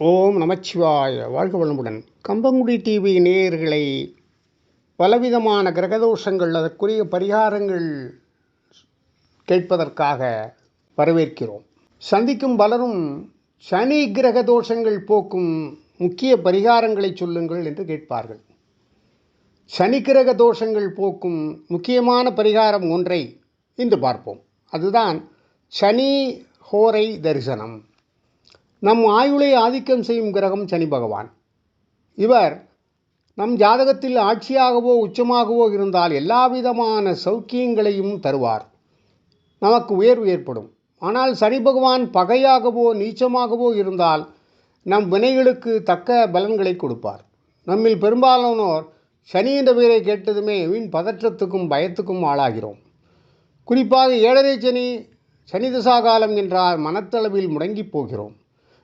ஓம் நமச்சிவாய. வாழ்க வளமுடன். கம்பங்குடி டிவி நேயர்களை பலவிதமான கிரகதோஷங்கள் அதற்குரிய பரிகாரங்கள் கேட்பதற்காக வரவேற்கிறோம். சந்திக்கும் பலரும் சனி கிரக தோஷங்கள் போக்கும் முக்கிய பரிகாரங்களை சொல்லுங்கள் என்று கேட்பார்கள். சனி கிரக தோஷங்கள் போக்கும் முக்கியமான பரிகாரம் ஒன்றை இன்று பார்ப்போம். அதுதான் சனி ஹோரை தரிசனம். நம் ஆயுளை ஆதிக்கம் செய்யும் கிரகம் சனி பகவான். இவர் நம் ஜாதகத்தில் ஆட்சியாகவோ உச்சமாகவோ இருந்தால் எல்லா விதமான சௌக்கியங்களையும் தருவார். நமக்கு உயர்வு ஏற்படும். ஆனால் சனி பகவான் பகையாகவோ நீச்சமாகவோ இருந்தால் நம் வினைகளுக்கு தக்க பலன்களை கொடுப்பார். நம்மில் பெரும்பாலானோர் சனி என்ற பெயரை கேட்டதுமே வீண் பதற்றத்துக்கும் பயத்துக்கும் ஆளாகிறோம். குறிப்பாக ஏழரை சனி சனி தசாகாலம் என்றால் மனத்தளவில் முடங்கி போகிறோம்.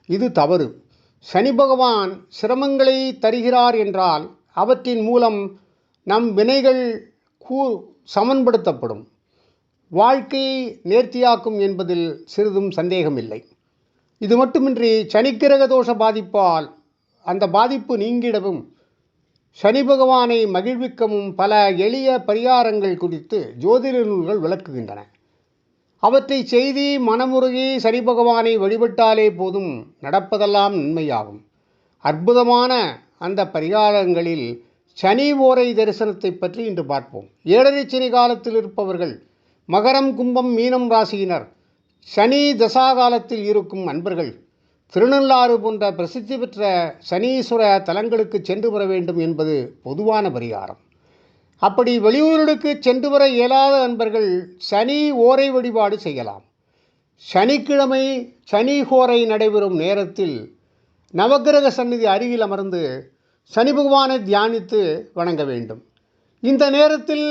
இது தவறு. சனி பகவான் சிரமங்களை தருகிறார் என்றால் அவற்றின் மூலம் நம் வினைகள் கூ சமன்படுத்தப்படும். வாழ்க்கையை நேர்த்தியாக்கும் என்பதில் சிறிதும் சந்தேகமில்லை. இது மட்டுமின்றி சனிக்கிரக தோஷ பாதிப்பால் அந்த பாதிப்பு நீங்கிடவும் சனி பகவானை மகிழ்விக்கவும் பல எளிய பரிகாரங்கள் குறித்து ஜோதிட நூல்கள் விளக்குகின்றன. அவற்றை செய்தி மனமுருகி சனி பகவானை வழிபட்டாலே போதும். நடப்பதெல்லாம் நன்மையாகும். அற்புதமான அந்த பரிகாரங்களில் சனி ஓரை தரிசனத்தை பற்றி இன்று பார்ப்போம். ஏழரை சனி காலத்தில் இருப்பவர்கள் மகரம் கும்பம் மீனம் ராசியினர் சனி தசாகாலத்தில் இருக்கும் அன்பர்கள் திருநள்ளாறு போன்ற பிரசித்தி பெற்ற சனீஸ்வர தலங்களுக்கு சென்று வர வேண்டும் என்பது பொதுவான பரிகாரம். அப்படி வெளியூர்களுக்கு சென்று வர இயலாத நண்பர்கள் சனி ஓரை வழிபாடு செய்யலாம். சனிக்கிழமை சனி ஹோரை நடைபெறும் நேரத்தில் நவக்கிரக சந்நிதி அருகில் அமர்ந்து சனி பகவானை தியானித்து வணங்க வேண்டும். இந்த நேரத்தில்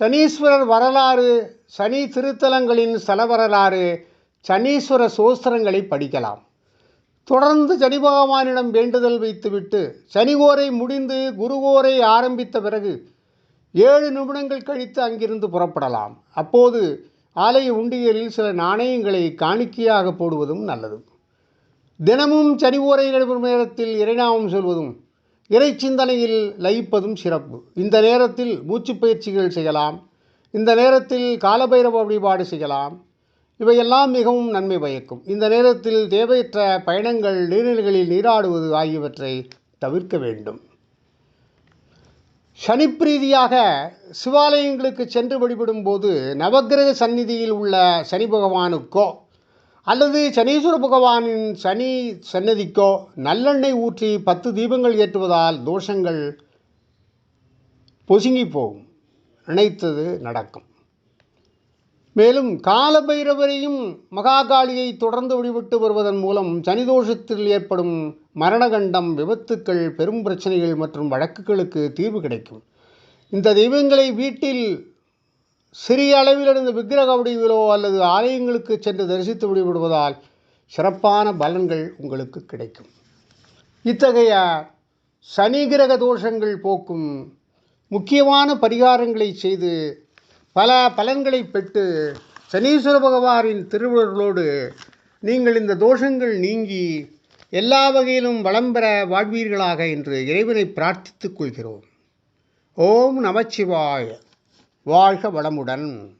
சனீஸ்வரர் வரலாறு சனி திருத்தலங்களின் ஸ்தல வரலாறு சனீஸ்வர சோஸ்திரங்களை படிக்கலாம். தொடர்ந்து சனி பகவானிடம் வேண்டுதல் வைத்துவிட்டு சனிகோரை முடிந்து குருகோரை ஆரம்பித்த பிறகு ஏழு நிமிடங்கள் கழித்து அங்கிருந்து புறப்படலாம். அப்போது ஆலய உண்டியலில் சில நாணயங்களை காணிக்கையாக போடுவதும் நல்லது. தினமும் சனி ஓரை நடைபெறும் நேரத்தில் இறைநாமம் சொல்வதும் இறை சிந்தனையில் லயிப்பதும் சிறப்பு. இந்த நேரத்தில் மூச்சு பயிற்சிகள் செய்யலாம். இந்த நேரத்தில் காலபைரவ வழிபாடு செய்யலாம். இவையெல்லாம் மிகவும் நன்மை பயக்கும். இந்த நேரத்தில் தேவையற்ற பயணங்கள் நீர்நிலைகளில் நீராடுவது ஆகியவற்றை தவிர்க்க வேண்டும். சனிப்பிரீதியாக சிவாலயங்களுக்கு சென்று வழிபடும் போது நவக்கிரக சந்நிதியில் உள்ள சனி பகவானுக்கோ அல்லது சனீஸ்வர பகவானின் சனி சன்னதிக்கோ நல்லெண்ணெய் ஊற்றி பத்து தீபங்கள் ஏற்றுவதால் தோஷங்கள் பொசுங்கி போகும். நினைத்தது நடக்கும். மேலும் காலபைரவரையும் மகாகாளியை தொடர்ந்து வழிபட்டு வருவதன் மூலம் சனிதோஷத்தில் ஏற்படும் மரணகண்டம் விபத்துக்கள் பெரும் பிரச்சனைகள் மற்றும் வழக்குகளுக்கு தீர்வு கிடைக்கும். இந்த தெய்வங்களை வீட்டில் சிறிய அளவிலிருந்து விக்கிரக வடிவிலோ அல்லது ஆலயங்களுக்கு சென்று தரிசித்து வழிபடுவதால் சிறப்பான பலன்கள் உங்களுக்கு கிடைக்கும். இத்தகைய சனி கிரக தோஷங்கள் போக்கும் முக்கியமான பரிகாரங்களை செய்து பல பலன்களை பெற்று சனீஸ்வர பகவானின் திருவருளோடு நீங்கள் இந்த தோஷங்கள் நீங்கி எல்லா வகையிலும் வளம் பெற வாழ்வீர்களாக என்று இறைவனை பிரார்த்தித்துக் கொள்கிறோம். ஓம் நமச்சிவாய. வாழ்க வளமுடன்.